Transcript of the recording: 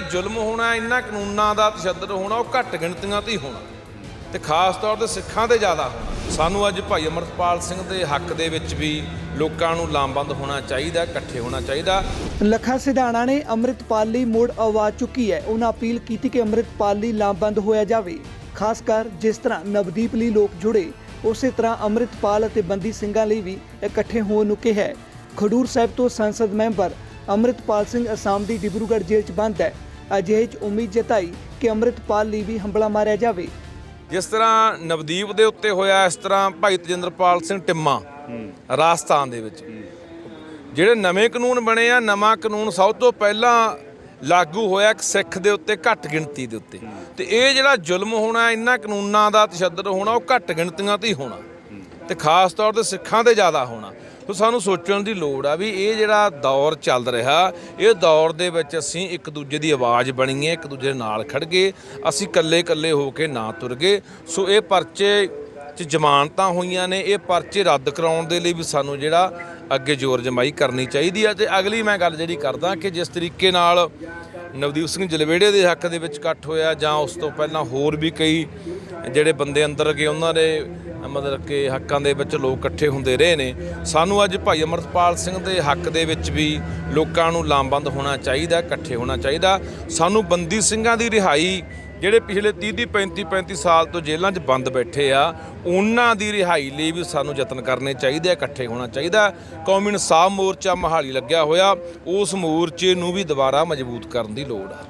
ਜਿਹੜਾ ਜ਼ੁਲਮ ਹੋਣਾ ਇੰਨਾ ਕਾਨੂੰਨਾਂ ਦਾ ਤਸ਼ੱਦਦ ਹੋਣਾ, ਉਹ ਘੱਟ ਗਿਣਤੀਆਂ ਤੇ ਹੀ ਹੋਣਾ। ਤੇ ਖਾਸ ਤੌਰ ਤੇ ਸਿੱਖਾਂ ਤੇ ਜ਼ਿਆਦਾ ਹੋਣਾ। ਸਾਨੂੰ ਅੱਜ ਭਾਈ ਅਮਰਤਪਾਲ ਸਿੰਘ ਦੇ ਹੱਕ ਦੇ ਵਿੱਚ ਵੀ ਲੋਕਾਂ ਨੂੰ ਲਾਮਬੰਦ ਹੋਣਾ ਚਾਹੀਦਾ, ਇਕੱਠੇ ਹੋਣਾ ਚਾਹੀਦਾ। ਲੱਖਾ ਸਿਧਾਣਾ ਨੇ ਅੰਮ੍ਰਿਤਪਾਲ ਲਈ ਮੋੜ ਆਵਾਜ਼ ਚੁੱਕੀ ਹੈ। ਉਹਨਾਂ ਅਪੀਲ ਕੀਤੀ ਕਿ ਅੰਮ੍ਰਿਤਪਾਲ ਲਈ ਲਾਮਬੰਦ ਹੋਇਆ ਜਾਵੇ। ਖਾਸ ਕਰ ਜਿਸ ਤਰ੍ਹਾਂ ਨਵਦੀਪ ਲਈ ਲੋਕ ਜੁੜੇ, ਉਸੇ ਤਰ੍ਹਾਂ ਅੰਮ੍ਰਿਤਪਾਲ ਅਤੇ ਬੰਦੀ ਸਿੰਘਾਂ ਲਈ ਵੀ ਇਕੱਠੇ ਹੋਣ ਨੂੰ ਕਿਹਾ ਹੈ। ਖਡੂਰ ਸਾਹਿਬ ਤੋਂ ਸੰਸਦ ਮੈਂਬਰ ਅੰਮ੍ਰਿਤਪਾਲ ਸਿੰਘ ਅਸਾਮ ਦੀ ਡਿਬਰੂਗੜ੍ਹ ਜੇਲ੍ਹ 'ਚ ਬੰਦ ਹੈ। ਅਜਿਹੇ 'ਚ ਉਮੀਦ ਜਤਾਈ ਕਿ ਅੰਮ੍ਰਿਤਪਾਲ ਲਈ ਵੀ ਹੰਬਲਾ ਮਾਰਿਆ ਜਾਵੇ। ਜਿਸ ਤਰ੍ਹਾਂ ਨਵਦੀਪ ਦੇ ਉੱਤੇ ਹੋਇਆ, ਇਸ ਤਰ੍ਹਾਂ ਭਾਈ ਤਜਿੰਦਰਪਾਲ ਸਿੰਘ ਟਿੰਮਾ ਰਾਜਸਥਾਨ ਦੇ ਵਿੱਚ। ਜਿਹੜੇ ਨਵੇਂ ਕਾਨੂੰਨ ਬਣੇ ਆ, ਨਵਾਂ ਕਾਨੂੰਨ ਸਭ ਤੋਂ ਪਹਿਲਾਂ ਲਾਗੂ ਹੋਇਆ ਇੱਕ ਸਿੱਖ ਦੇ ਉੱਤੇ, ਘੱਟ ਗਿਣਤੀ ਦੇ ਉੱਤੇ। ਤੇ ਇਹ ਜਿਹੜਾ ਜ਼ੁਲਮ ਹੋਣਾ, ਇਹਨਾਂ ਕਾਨੂੰਨਾਂ ਦਾ ਤਸ਼ੱਦਦ ਹੋਣਾ, ਉਹ ਘੱਟ ਗਿਣਤੀਆਂ ਤੇ ਹੀ ਹੋਣਾ। ਤੇ ਖਾਸ ਤੌਰ ਤੇ ਸਿੱਖਾਂ ਤੇ ਜ਼ਿਆਦਾ ਹੋਣਾ। ਸੋ ਸਾਨੂੰ ਸੋਚਣ ਦੀ ਲੋੜ ਆ ਵੀ ਇਹ ਜਿਹੜਾ ਦੌਰ ਚੱਲ ਰਿਹਾ, ਇਹ ਦੌਰ ਦੇ ਵਿੱਚ ਅਸੀਂ ਇੱਕ ਦੂਜੇ ਦੀ ਆਵਾਜ਼ ਬਣੀਏ, ਇੱਕ ਦੂਜੇ ਨਾਲ ਖੜ ਗਏ ਅਸੀਂ ਇਕੱਲੇ ਇਕੱਲੇ ਹੋ ਕੇ ਨਾ ਤੁਰ ਗਏ ਸੋ ਇਹ ਪਰਚੇ ਚ ਜ਼ਮਾਨਤਾਂ ਹੋਈਆਂ ਨੇ, ਇਹ ਪਰਚੇ ਰੱਦ ਕਰਾਉਣ ਦੇ ਲਈ ਵੀ ਸਾਨੂੰ ਜਿਹੜਾ ਅੱਗੇ ਜ਼ੋਰ ਜਮਾਈ ਕਰਨੀ ਚਾਹੀਦੀ ਹੈ ਤੇ ਅਗਲੀ ਮੈਂ ਗੱਲ ਜਿਹੜੀ ਕਰਦਾ ਕਿ ਜਿਸ ਤਰੀਕੇ ਨਾਲ ਨਵਦੀਪ ਸਿੰਘ ਜਲਵੇੜੇ ਦੇ ਹੱਕ ਦੇ ਵਿੱਚ ਇਕੱਠ ਹੋਇਆ ਜਾਂ ਉਸ ਤੋਂ ਪਹਿਲਾਂ ਹੋਰ ਵੀ ਕਈ ਜਿਹੜੇ ਬੰਦੇ ਅੰਦਰ ਗਏ, ਉਹਨਾਂ ਦੇ ਮਤਲਬ ਕਿ ਹੱਕਾਂ ਦੇ ਵਿੱਚ ਲੋਕ ਇਕੱਠੇ ਹੁੰਦੇ ਰਹੇ ਨੇ। ਸਾਨੂੰ ਅੱਜ ਭਾਈ ਅਮਰਤਪਾਲ ਸਿੰਘ ਦੇ ਹੱਕ ਦੇ ਵਿੱਚ ਵੀ ਲੋਕਾਂ ਨੂੰ ਲਾਮਬੰਦ ਹੋਣਾ ਚਾਹੀਦਾ, ਇਕੱਠੇ ਹੋਣਾ ਚਾਹੀਦਾ। ਸਾਨੂੰ ਬੰਦੀ ਸਿੰਘਾਂ ਦੀ ਰਿਹਾਈ ਜਿਹੜੇ ਪਿਛਲੇ 30 ਦੀ 35 35 ਸਾਲ ਤੋਂ ਜੇਲ੍ਹਾਂ 'ਚ ਬੰਦ ਬੈਠੇ ਆ, ਉਹਨਾਂ ਦੀ ਰਿਹਾਈ ਲਈ ਵੀ ਸਾਨੂੰ ਯਤਨ ਕਰਨੇ ਚਾਹੀਦੇ ਆ, ਇਕੱਠੇ ਹੋਣਾ ਚਾਹੀਦਾ। ਕੌਮੀ ਇਨਸਾਫ ਮੋਰਚਾ ਮਹਾਲੀ ਲੱਗਿਆ ਹੋਇਆ, ਉਸ ਮੋਰਚੇ ਨੂੰ ਵੀ ਦੁਬਾਰਾ ਮਜ਼ਬੂਤ ਕਰਨ ਦੀ ਲੋੜ ਆ।